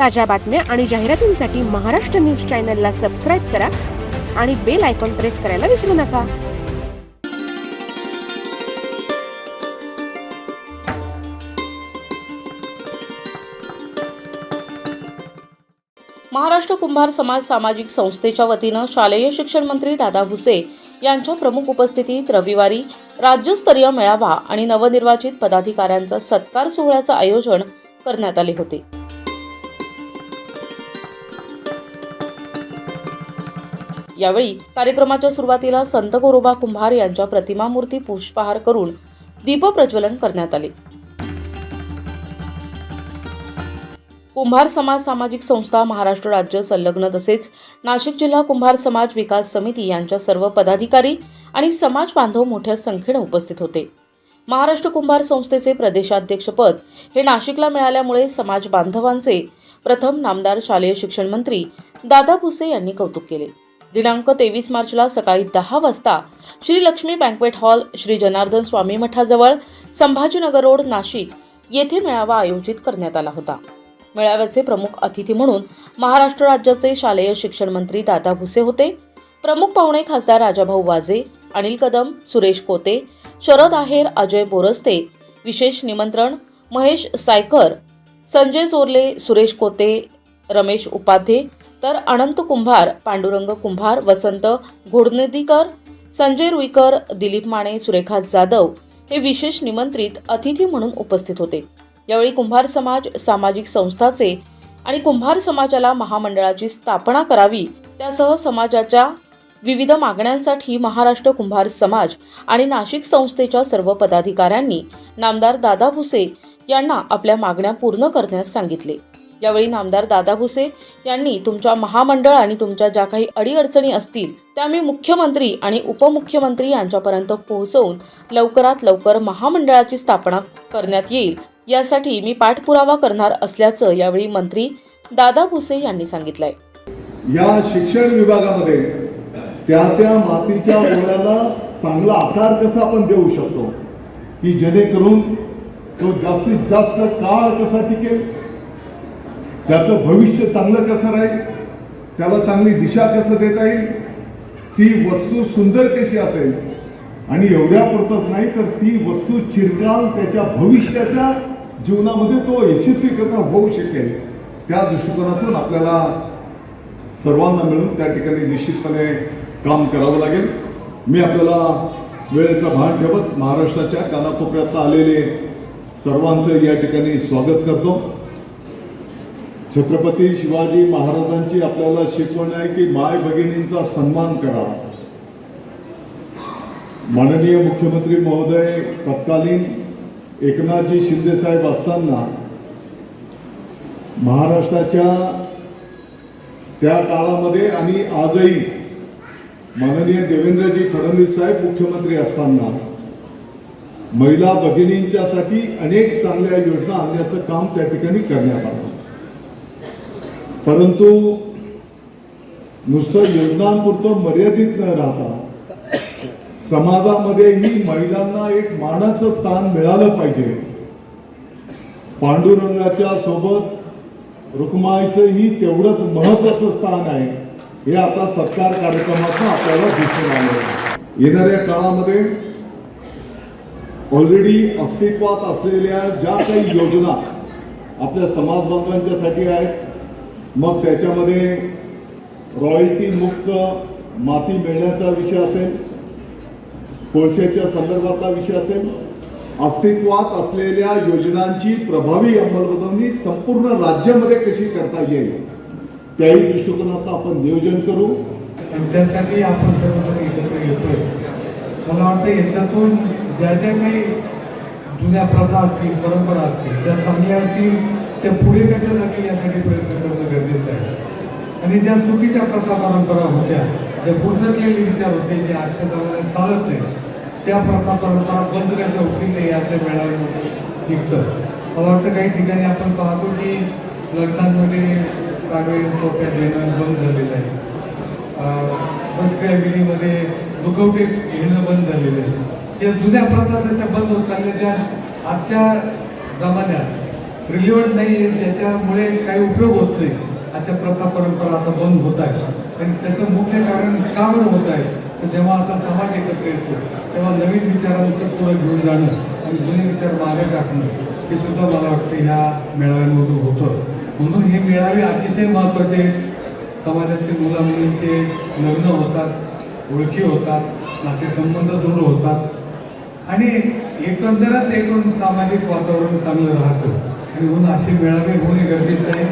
ताज्या बातम्या आणि जाहिरातींसाठी महाराष्ट्र न्यूज चॅनलला सबस्क्राईब करा आणि बेल आयकॉन प्रेस करायला विसरू नका. महाराष्ट्र कुंभार समाज सामाजिक संस्थेच्या वतीनं शालेय शिक्षण मंत्री दादा भुसे यांच्या प्रमुख उपस्थितीत रविवारी राज्यस्तरीय मेळावा आणि नवनिर्वाचित पदाधिकाऱ्यांचा सत्कार सोहळ्याचं आयोजन करण्यात आले होते. यावेळी कार्यक्रमाच्या सुरुवातीला संत गोरोबा कुंभार यांच्या प्रतिमामूर्ती पुष्पहार करून दीपप्रज्वलन करण्यात आले. कुंभार समाज सामाजिक संस्था महाराष्ट्र राज्य संलग्न तसेच नाशिक जिल्हा कुंभार समाज विकास समिती यांच्या सर्व पदाधिकारी आणि समाज बांधव मोठ्या संख्येने उपस्थित होते. महाराष्ट्र कुंभार संस्थेचे प्रदेशाध्यक्षपद हे नाशिकला मिळाल्यामुळे समाज बांधवांचे प्रथम नामदार शालेय शिक्षण मंत्री दादा भुसे यांनी कौतुक केले. दिनांक तेवीस मार्चला सकाळी दहा वाजता श्री लक्ष्मी बँकवेट हॉल श्री जनार्दन स्वामी मठाजवळ संभाजीनगर रोड नाशिक येथे मेळावा आयोजित करण्यात आला होता. मेळाव्याचे प्रमुख अतिथी म्हणून महाराष्ट्र राज्याचे शालेय शिक्षण मंत्री दादा भुसे होते. प्रमुख पाहुणे खासदार राजाभाऊ वाजे अनिल कदम सुरेश कोते शरद आहेर अजय बोरस्ते विशेष निमंत्रण महेश सायकर संजय चोरले सुरेश कोते रमेश उपाध्ये तर अनंत कुंभार पांडुरंग कुंभार वसंत घोडनदीकर संजय रुईकर दिलीप माने सुरेखा जाधव हे विशेष निमंत्रित अतिथी म्हणून उपस्थित होते. यावेळी कुंभार समाज सामाजिक संस्थाचे आणि कुंभार समाजाला महामंडळाची स्थापना करावी त्यासह समाजाच्या विविध मागण्यांसाठी महाराष्ट्र कुंभार समाज आणि नाशिक संस्थेच्या सर्व पदाधिकाऱ्यांनी नामदार दादा भुसे यांना आपल्या मागण्या पूर्ण करण्यास सांगितले. यावेळी नामदार दादा भुसे यांनी तुमच्या महामंडळ आणि तुमच्या ज्या काही अडीअडचणी असतील त्या मी मुख्यमंत्री आणि उपमुख्यमंत्री यांच्यापर्यंत पोहोचवून लवकरात लवकर महामंडळाची स्थापना करण्यात येईल. यासाठी मी पाठपुरावा करणार असल्याचं यावेळी मंत्री दादा भुसे यांनी सांगितलंय. या शिक्षण विभागामध्ये त्या त्या मातीच्या ओढ्याला चांगला आकार कसा आपण देऊ शकतो? की जेणेकरून तो जास्तीत जास्त काळ कसा टिकेल? त्याचं भविष्य चांगलं कसं राहील? त्याला चांगली दिशा कसं देता येईल? ती वस्तू सुंदर कशी असेल? आणि एवढ्या पुरतच नाही तर ती वस्तू चिरकाल त्याच्या भविष्याच्या जीवनामध्ये तो यशस्वी कसा होऊ शकेल? त्या दृष्टिकोनातून आपल्याला सर्वांना मिळून त्या ठिकाणी निश्चितपणे काम करावं लागेल. मी आपल्याला वेळेचं भान ठेवत महाराष्ट्राच्या कानाकोपऱ्यात आलेले सर्वांचं या ठिकाणी स्वागत करतो. छत्रपती शिवाजी महाराजांची आपल्याला शिकवण आहे की माय भगिनींचा सन्मान करा. माननीय मुख्यमंत्री महोदय तत्कालीन एकनाथजी शिंदेसाहेब असताना महाराष्ट्राच्या त्या काळामध्ये आणि आजही माननीय देवेंद्रजी फडणवीस साहेब मुख्यमंत्री असताना महिला भगिनींच्यासाठी अनेक चांगल्या योजना आणण्याचं काम त्या ठिकाणी करण्यात आलं. परंतु नुसतं योजनांपुरतं मर्यादित न राहता समाजामध्येही महिलांना एक मानाचं स्थान मिळालं पाहिजे. पांडुरंगाच्या सोबत रुक्माईचंही तेवढंच महत्वाचं स्थान आहे हे आता सत्कार कार्यक्रमातून आपल्याला दिसून आलं. येणाऱ्या काळामध्ये ऑलरेडी अस्तित्वात असलेल्या ज्या काही योजना आपल्या समाज बांधवांच्यासाठी आहेत मग त्याच्यामध्ये रॉयल्टी मुक्त माती मिळण्याचा विषय असेल कोळशाच्या संदर्भातला विषय असेल अस्तित्वात असलेल्या योजनांची प्रभावी अंमलबजावणी संपूर्ण राज्यामध्ये कशी करता येईल त्याही दृष्टिकोनातून आपण नियोजन करू. आणि त्यासाठी आपण सर्वजण एकत्र येतोय. मला वाटतं याच्यातून ज्या ज्या काही जुन्या प्रथा असतील परंपरा असतील ज्या चांगल्या असतील त्या पुढे कशा जातील यासाठी प्रयत्न करणं गरजेचं आहे. आणि ज्या चुकीच्या प्रथा परंपरा होत्या ज्या पुसटलेले विचार होते जे आजच्या जमान्यात चालत नाही त्या प्रथा परंपरा बंद कशा होतील नाही अशा मेळाव्यामध्ये निघतं. मला वाटतं काही ठिकाणी आपण पाहतो की लग्नांमध्ये काढवे टोप्या देणं बंद झालेलं आहे. बसक्रॅबिलीमध्ये दुखवटे घेणं बंद झालेलं आहे. या जुन्या प्रथा तशा बंद होत चालल्या ज्या आजच्या जमान्यात रिलिव्हंट नाही आहे त्याच्यामुळे काही उपयोग होत नाही अशा प्रथा परंपरा आता बंद होत आहे आणि त्याचं मुख्य कारण का बरं होत आहे? तर जेव्हा असा समाज एकत्र येतो तेव्हा नवीन विचारांचं पुढे घेऊन जाणं आणि जुने विचार मागे टाकणं हे सुद्धा मला वाटतं ह्या मेळाव्यांमधून होतं. म्हणून हे मेळावे अतिशय महत्त्वाचे समाजातील मुलामुलींचे लग्न होतात ओळखी होतात नातेसंबंध दृढ होतात. आणि एकंदरच एकूण सामाजिक वातावरण चांगलं राहतं. आणि म्हणून असे मेळावे होणे गरजेचं आहे.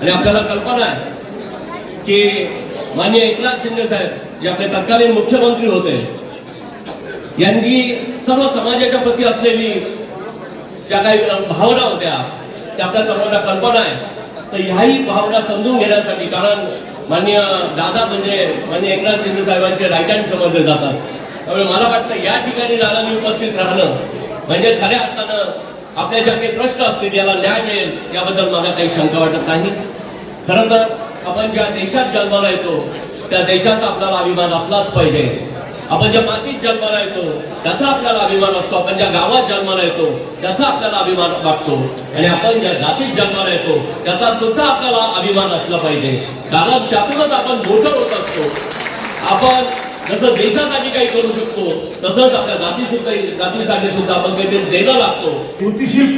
आणि आपल्याला कल्पना आहे की मान्य एकनाथ शिंदे साहेब जे आपले तत्कालीन मुख्यमंत्री होते यांची सर्व समाजाच्या प्रती असलेली ज्या काही भावना होत्या त्या आपल्या सर्वांना कल्पना आहे. तर ह्याही भावना समजून घेण्यासाठी कारण मान्य दादा म्हणजे मान्य एकनाथ शिंदे साहेबांचे राईट हँड समजले जातात. त्यामुळे मला वाटतं या ठिकाणी दादांनी उपस्थित राहणं म्हणजे खऱ्या अर्थानं आपल्या ज्या काही प्रश्न असतील याला न्याय मिळेल याबद्दल मला काही शंका वाटत नाही. खरं तर आपण ज्या देशात जन्माला येतो त्या देशाचा आपल्याला अभिमान असलाच पाहिजे. आपण ज्या मातीत जन्माला येतो त्याचा आपल्याला अभिमान असतो. आपण ज्या गावात जन्माला येतो त्याचा आपल्याला अभिमान वाटतो. आणि आपण ज्या जातीत जन्माला येतो त्याचा सुद्धा आपल्याला अभिमान असला पाहिजे. कारण त्यातूनच आपण मोठं होत असतो. आपण जसं देशासाठी काही करू शकतो तसंच आपल्या जाती जातीसाठी सुद्धा आपण काहीतरी देणं लागतो. कृतीशील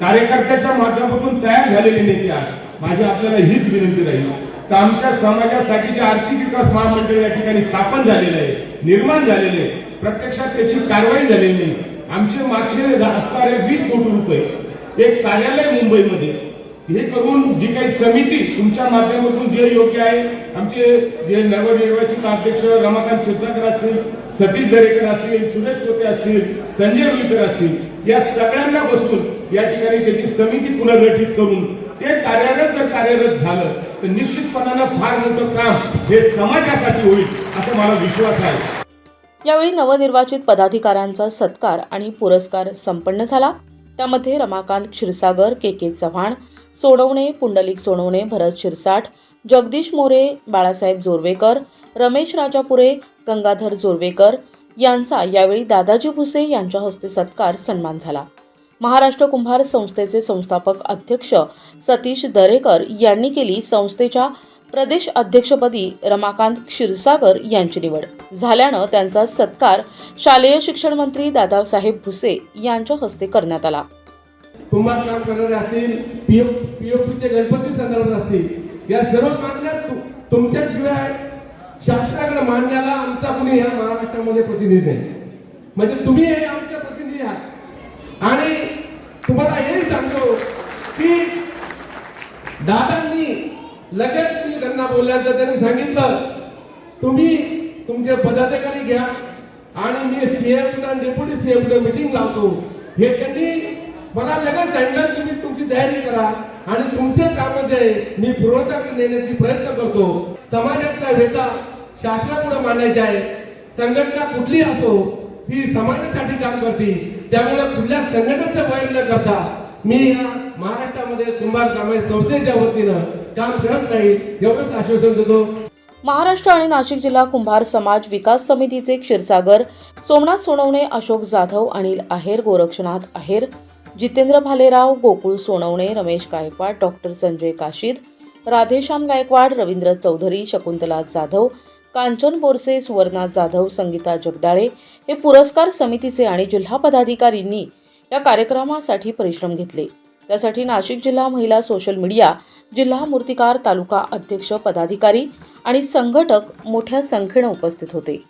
कार्यकर्त्याच्या माध्यमातून तयार झालेले नेते आहे. माझी आपल्याला हीच विनंती राहील. तर आमच्या समाजासाठी जे आर्थिक विकास महामंडळ या ठिकाणी स्थापन झालेलं आहे निर्माण झालेले आहे. प्रत्यक्षात त्याची कारवाई झालेली नाही. आमचे मागचे असणारे वीस कोटी रुपये एक कार्यालय मुंबईमध्ये हे करून जी काही समिती तुमच्या माध्यमातून जे योग्य आहे आमचे जे नवनिर्वाचित अध्यक्ष रमाकांत क्षीरसागर असतील सतीश दरेकर असतील सुरेश कोते असतील संजय रुईकर असतील या सगळ्यांना बसून या ठिकाणी त्याची समिती पुनर्गठित करून ते कार्यरत जर कार्यरत झालं तर निश्चितपणानं फार मोठं काम हे समाजासाठी होईल असा मला विश्वास आहे. यावेळी नवनिर्वाचित पदाधिकाऱ्यांचा सत्कार आणि पुरस्कार संपन्न झाला. त्यामध्ये रमाकांत क्षीरसागर के के चव्हाण सोडवणे पुंडलिक सोडवणे भरत शिरसाठ जगदीश मोरे बाळासाहेब जोरवेकर रमेश राजापुरे गंगाधर जोरवेकर यांचा यावेळी दादाजी भुसे यांच्या हस्ते सत्कार सन्मान झाला. महाराष्ट्र कुंभार संस्थेचे संस्थापक अध्यक्ष सतीश दरेकर यांनी केली संस्थेच्या प्रदेश अध्यक्षपदी रमाकांत क्षीरसागर यांची निवड. झाल्यानं त्यांचा सत्कार शालेय शिक्षण मंत्री दादासाहेब भुसे यांच्या हस्ते करण्यात आला. कुंभार काम करणारे असतील पीएफ पीओपीचे गणपती संदर्भात असतील. या सर्व मागण्या तुमच्याशिवाय शासनाकडे मांडण्याला आमचा कुणी या महाराष्ट्रामध्ये प्रतिनिधी नाही. म्हणजे तुम्ही हे आमच्या प्रतिनिधी आहात. आणि तुम्हाला हे सांगतो की दादांनी लगेच मी त्यांना बोलल्यानंतर त्यांनी सांगितलं. तुम्ही तुमचे पदाधिकारी घ्या आणि मी सीएम आणि डेप्युटी सीएम मीटिंग लावतो. हे त्यांनी मला लगेच सांगितलं तुम्ही तुमची तयारी करा आणि तुमचे काम जे मी पूर्वताकडे नेण्याची प्रयत्न करतो. समाजातला वेता शासनापुढे मांडायच्या आहे. संघटना कुठली असो ती समाजासाठी काम करते. त्यामुळे कुठल्या संघटनेचं वैर न करता मी या महाराष्ट्रामध्ये कुंभार समाज संस्थेच्या वतीनं काम करत नाही एवढंच आश्वासन देतो. महाराष्ट्र आणि नाशिक जिल्हा कुंभार समाज विकास समितीचे क्षीरसागर सोमनाथ सोनवणे अशोक जाधव अनिल आहेर गोरक्षनाथ आहेर जितेंद्र भालेराव गोकुळ सोनवणे रमेश गायकवाड डॉक्टर संजय काशीद राधेश्याम गायकवाड रवींद्र चौधरी शकुंतला जाधव कांचन बोरसे सुवर्णा जाधव संगीता जगदाळे हे पुरस्कार समितीचे आणि जिल्हा पदाधिकारींनी या कार्यक्रमासाठी परिश्रम घेतले. त्यासाठी नाशिक जिल्हा महिला सोशल मीडिया जिल्हा मूर्तिकार तालुका अध्यक्ष पदाधिकारी आणि संघटक मोठ्या संख्येनं उपस्थित होते.